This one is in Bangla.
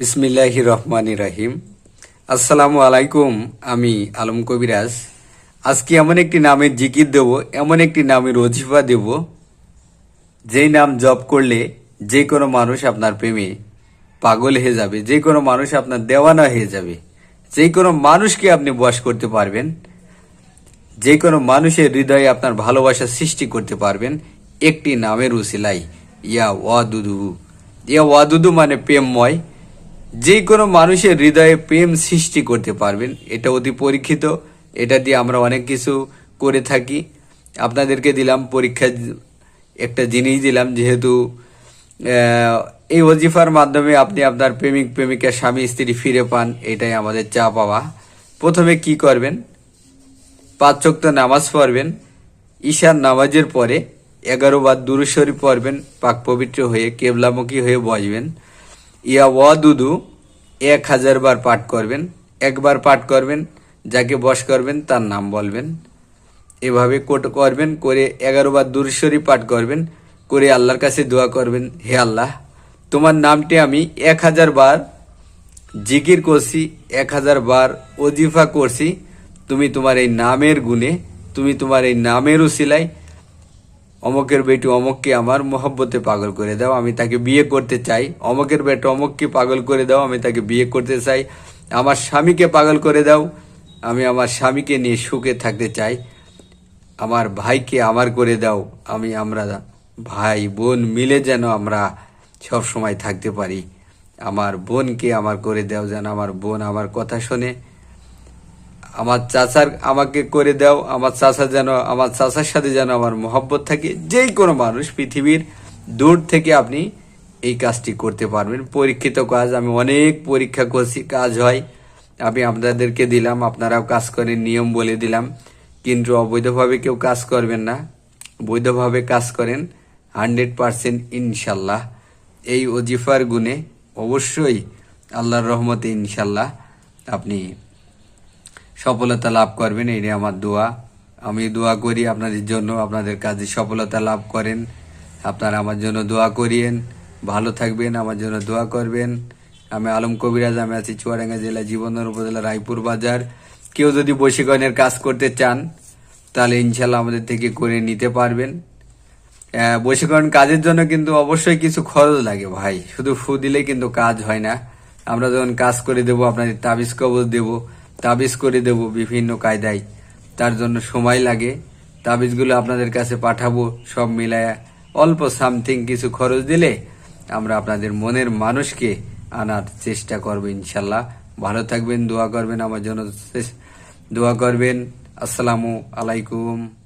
বিসমিল্লাহ রহমান রাহিম। আসসালামু আলাইকুম, আমি আলম কবিরাজ। আজকে এমন একটি নামের জিকির দেব, এমন একটি নামের অজিফা দেব, যেই নাম জপ করলে যে কোনো মানুষ আপনার প্রেমে পাগল হয়ে যাবে, যে কোনো মানুষ আপনার দেওয়ানা হয়ে যাবে, যে কোনো মানুষকে আপনি বশ করতে পারবেন, যে কোনো মানুষের হৃদয়ে আপনার ভালোবাসা সৃষ্টি করতে পারবেন, একটি নামের উসিলাই ইয়া ওয়াদুদু। ইয়া ওয়াদুদু মানে প্রেমময় যে কোনো মানুষের হৃদয়ে প্রেম সৃষ্টি করতে পারবেন। এটা অতি পরীক্ষিত। এটা দিয়ে আমরা অনেক কিছু করে থাকি। আপনাদেরকে দিলাম পরীক্ষা, একটা জিনিস দিলাম, যেহেতু এই ওজিফার মাধ্যমে আপনি আপনার প্রেমিক প্রেমিকা স্বামী, স্ত্রী ফিরে পান, এটাই আমাদের চা পাওয়া। প্রথমে কি করবেন? পাঁচ চক্ত নামাজ পড়বেন। ঈশার নামাজের পরে এগারো বার দুরুশ্বরী পড়বেন, পাক পবিত্র হয়ে কেবলামুখী হয়ে বসবেন। ইয়া ওয়াদুদু এক হাজার বার পাঠ করবেন, একবার পাঠ করবেন, যাকে বশ করবেন তার নাম বলবেন। এভাবে কোট করবেন, করে এগারো বার দুরুশ্বরী পাঠ করবেন, করে আল্লাহর কাছে দোয়া করবেন, হে আল্লাহ, তোমার নামটি আমি এক হাজার বার জিকির করছি, এক হাজার বার অজিফা করছি, তুমি তোমার এই নামের গুণে, তুমি তোমার এই নামেরও উসিলাই অমকের বেটি অমককে আমার মহব্বতে পাগল করে দাও, আমি তাকে বিয়ে করতে চাই। অমকের বেটা অমককে পাগল করে দাও, আমি তাকে বিয়ে করতে চাই। আমার স্বামীকে পাগল করে দাও, আমি আমার স্বামীকে নিয়ে সুখে থাকতে চাই। আমার ভাইকে আমার করে দাও, আমি আমরা ভাই বোন মিলে যেন আমরা সব সময় থাকতে পারি। আমার বোনকে আমার করে দাও যেন আমার বোন আমার কথা শোনে। আমার চাচার আমাকে করে দাও, আমার চাচা যেন, আমার চাচার সাথে যেন আমার মহব্বত থাকে। যেই কোনো মানুষ পৃথিবীর দূর থেকে আপনি এই কাজটি করতে পারবেন। পরীক্ষিত কাজ, আমি অনেক পরীক্ষা করছি, কাজ হয়। আমি আপনাদেরকে দিলাম, আপনারাও কাজ করেন, নিয়ম বলে দিলাম। কিন্তু অবৈধভাবে কেউ কাজ করবেন না। বৈধভাবে কাজ করেন, হান্ড্রেড পারসেন্ট ইনশাল্লাহ। এই অজিফার গুণে অবশ্যই আল্লাহর রহমতে ইনশাল্লাহ আপনি সফলতা লাভ করবেন, এটাই আমার দোয়া। আমি দোয়া করি আপনাদের জন্য, আপনাদের কাজে সফলতা লাভ করেন। আপনারা আমার জন্য দোয়া করিয়েন। ভালো থাকবেন, আমার জন্য দোয়া করবেন। আমি আলম কবিরাজ, আমি আছি চুয়াডাঙ্গা জেলা জীবনধর উপজেলা রায়পুর বাজার। কেউ যদি বশীকরণের কাজ করতে চান, তাহলে ইনশাল্লাহ আমাদের থেকে করে নিতে পারবেন। বশীকরণ কাজের জন্য কিন্তু অবশ্যই কিছু খরচ লাগে ভাই। শুধু ফু দিলে কিন্তু কাজ হয় না। আমরা যখন কাজ করে দেব, আপনাদের তাবিজ কবজ দেব। তাবিজ করে দেব বিভিন্ন কায়দায়। তার জন্য সময় লাগে। তাবিজগুলো আপনাদের কাছে পাঠাবো, সব মিলায় অল্প সামথিং কিছু খরচ দিলে আমরা আপনাদের মনের মানুষকে আনার চেষ্টা করব ইনশাল্লাহ। ভালো থাকবেন, দোয়া করবেন আমার জন্য। দোয়া করবেন। আসসালামু আলাইকুম।